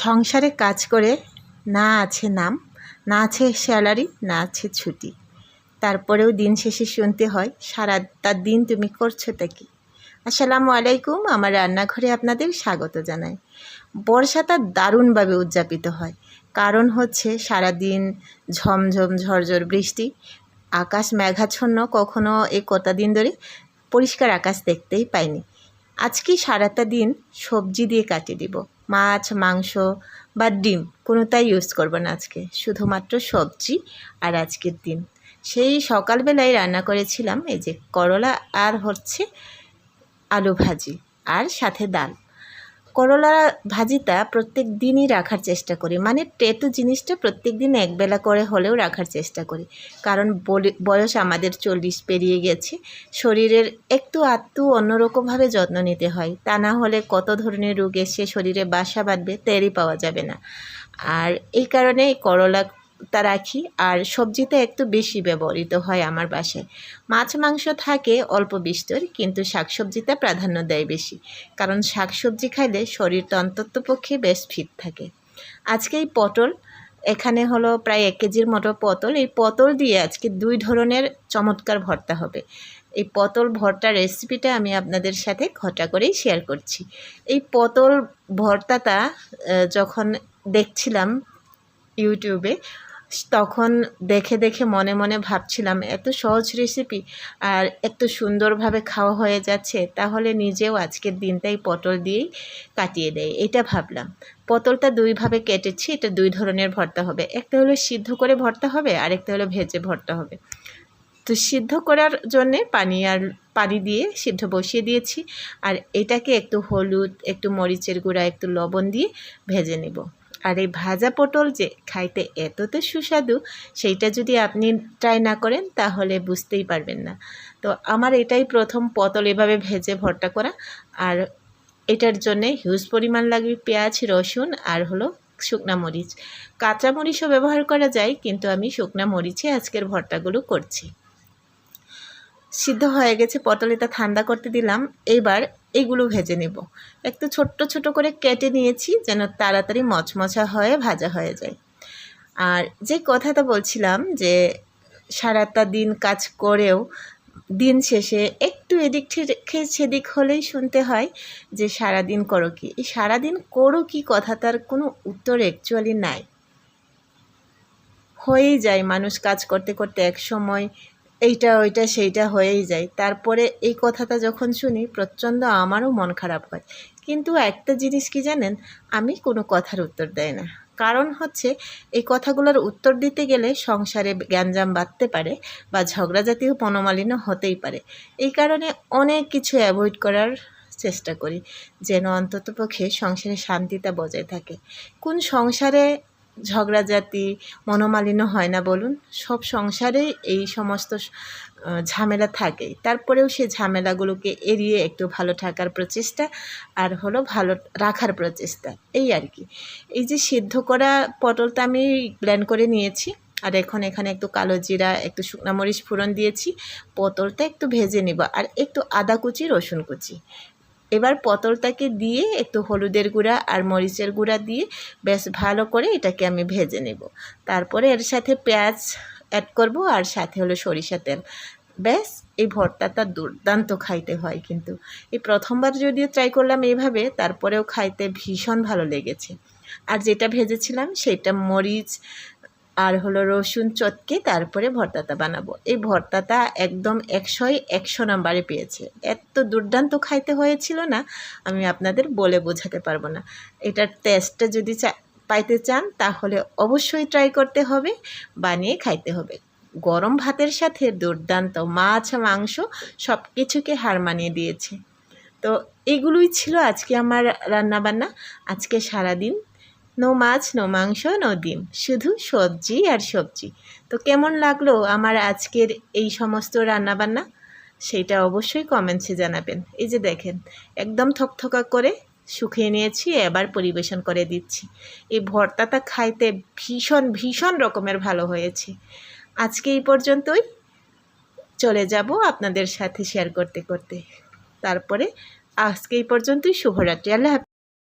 সংসারে কাজ করে না আছে নাম, না আছে স্যালারি, না আছে ছুটি। তারপরেও দিন শেষে শুনতে হয় সারাটা দিন তুমি করছ তা কি? আসসালামু আলাইকুম, আমার রান্নাঘরে আপনাদের স্বাগত জানাই। বর্ষাটা দারুণভাবে উদযাপিত হয়। কারণ হচ্ছে সারাদিন ঝমঝম ঝরঝর বৃষ্টি, আকাশ মেঘাচ্ছন্ন, কখনো এই কটা দিন ধরে পরিষ্কার আকাশ দেখতেই পাইনি। আজকে সারাটা দিন সবজি দিয়ে কাটিয়ে দিব। মাছ, মাংস বা ডিম, কোনোটাই ইউজ করব না আজকে। শুধুমাত্র সবজি আর আজকের দিন। সেই সকালবেলায় রান্না করেছিলাম এই যে করলা আর হচ্ছে আলু ভাজি আর সাথে ডাল। করলা ভাজিটা প্রত্যেক দিনই রাখার চেষ্টা করি। মানে টেটু জিনিসটা প্রত্যেক দিন একবেলা করে হলেও রাখার চেষ্টা করি। কারণ বয়স আমাদের চল্লিশ পেরিয়ে গেছে। শরীরের একটু আত্মু অন্যরকমভাবে যত্ন নিতে হয়। তা না হলে কত ধরনের রোগ এসে শরীরে বাসা বাঁধবে তেরই পাওয়া যাবে না। আর এই কারণে এই করলাটা রাখি, আর সবজিতে একটু বেশি ব্যবহৃত হয় আমার বাসায়। মাছ, মাংস থাকে অল্প বিস্তর, কিন্তু শাকসবজিতে প্রাধান্য দেয় বেশি, কারণ শাকসবজি খাইলে শরীরটা অন্তত পক্ষে বেশ ফিট থাকে। আজকে এই পটল, এখানে হলো প্রায় এক কেজির মতো পটল। এই পটল দিয়ে আজকে দুই ধরনের চমৎকার ভর্তা হবে। এই পটল ভর্তার রেসিপিটা আমি আপনাদের সাথে ঘটা করেই শেয়ার করছি। এই পটল ভর্তাটা যখন দেখছিলাম ইউটিউবে তখন দেখে দেখে মনে মনে ভাবছিলাম, এত সহজ রেসিপি আর এত সুন্দরভাবে খাওয়া হয়ে যাচ্ছে, তাহলে নিজেও আজকের দিনটাই পটল দিয়েই কাটিয়ে দেয়। এটা ভাবলাম। পটলটা দুইভাবে কেটেছি, এটা দুই ধরনের ভর্তা হবে। একটা হলো সিদ্ধ করে ভর্তা হবে আর একটা হলো ভেজে ভর্তা হবে। তো সিদ্ধ করার জন্যে পানি আর পানি দিয়ে সিদ্ধ বসিয়ে দিয়েছি। আর এটাকে একটু হলুদ, একটু মরিচের গুঁড়া, একটু লবণ দিয়ে ভেজে নেব। আর এই ভাজা পটল যে খাইতে এতটা সুস্বাদু, সেইটা যদি আপনি ট্রাই না করেন, তাহলে বুঝতেই পারবেন না। তো আমার এটাই প্রথম পটল এভাবে ভেজে ভর্তা করা। আর এটার জন্যে হিউজ পরিমাণ লাগবে পেঁয়াজ, রসুন আর হলো শুকনা মরিচ। কাঁচা মরিচও ব্যবহার করা যায়, কিন্তু আমি শুকনা মরিচে আজকের ভর্তাগুলো করছি। সিদ্ধ হয়ে গেছে, পটল এটা ঠান্ডা করতে দিলাম। এইবার এইগুলো ভেজে নেব। একটু ছোট্ট ছোট করে কেটে নিয়েছি যেন তাড়াতাড়ি মচমচা হয়ে, ভাজা হয়ে যায়। আর যে কথাটা বলছিলাম যে সারাটা দিন কাজ করেও দিন শেষে একটু এদিক সেদিক হলেই শুনতে হয় যে সারাদিন করো কি। এই সারাদিন করো কি কথাটার কোনো উত্তর অ্যাকচুয়ালি নাই। হয়েই যায় মানুষ কাজ করতে করতে এক সময় এইটা, ওইটা, সেইটা হয়েই যায়। তারপরে এই কথাটা যখন শুনি, প্রচণ্ড আমারও মন খারাপ হয়। কিন্তু একটা জিনিস কি জানেন? আমি কোনো কথার উত্তর দেয় না। কারণ হচ্ছে, এই কথাগুলোর উত্তর দিতে গেলে সংসারে গ্যাঞ্জাম বাঁধতে পারে বা ঝগড়া জাতীয় মনোমালিন্য হতেই পারে। এই কারণে অনেক কিছু অ্যাভয়েড করার চেষ্টা করি, যেন অন্ততপক্ষে সংসারে শান্তিটা বজায় থাকে। কোন সংসারে ঝগড়াঝাটি, মনোমালিন্য হয় না বলুন, সব সংসারে এই সমস্ত ঝামেলা থাকে তারপরেও সে ঝামেলাগুলোকে এড়িয়ে একটু ভালো থাকার প্রচেষ্টা আর হলো ভালো রাখার প্রচেষ্টা, এই আর কি। এই যে সিদ্ধ করা পটলটা আমি ব্লেন্ড করে নিয়েছি আর এখন এখানে একটু কালো জিরা, একটু শুকনা মরিচ ফোড়ন দিয়েছি, পটলটা একটু ভেজে নেব আর একটু আদা কুচি, রসুন কুচি। এবার পটলটাকে দিয়ে একটু হলুদের গুঁড়া আর মরিচের গুঁড়া দিয়ে বেশ ভালো করে এটাকে আমি ভেজে নেব। তারপরে এর সাথে পেঁয়াজ অ্যাড করব আর সাথে হলো সরিষা তেল। ব্যাস এই ভর্তাটা দুর্দান্ত খাইতে হয় কিন্তু। এই প্রথমবার যদিও ট্রাই করলাম এইভাবে, তারপরেও খাইতে ভীষণ ভালো লেগেছে। আর যেটা ভেজেছিলাম, সেটা মরিচ আর হলো রসুন চটকে, তারপরে ভর্তাটা বানাবো। এই ভর্তাটা একদম একশোয় একশো নাম্বারে পেয়েছে। এত দুর্দান্ত খাইতে হয়েছিল না, আমি আপনাদের বলে বোঝাতে পারব না। এটার টেস্টটা যদি পাইতে চান, তাহলে অবশ্যই ট্রাই করতে হবে, বানিয়ে খাইতে হবে। গরম ভাতের সাথে দুর্দান্ত মাছ, মাংস সব কিছুকে হার মানিয়ে দিয়েছে। তো এগুলোই ছিল আজকে আমার রান্নাবান্না। আজকে সারাদিন নো মাছ, নো মাংস, নো ডিম। শুধু সবজি আর সবজি। তো কেমন লাগল আমার আজকের এই সমস্ত রান্নাবান্না? সেইটা অবশ্যই কমেন্টসে জানাবেন। এই যে দেখেন, একদম থকথকা করে শুকিয়ে নিয়েছি, এবার পরিবেশন করে দিচ্ছি। এই ভর্তাটা খাইতে ভীষণ ভীষণ রকমের ভালো হয়েছে। আজকে এই পর্যন্তই। চলে যাব আপনাদের সাথে শেয়ার করতে করতে। তারপরে আজকে এই পর্যন্তই। শুভরাত্রি। আল্লাহ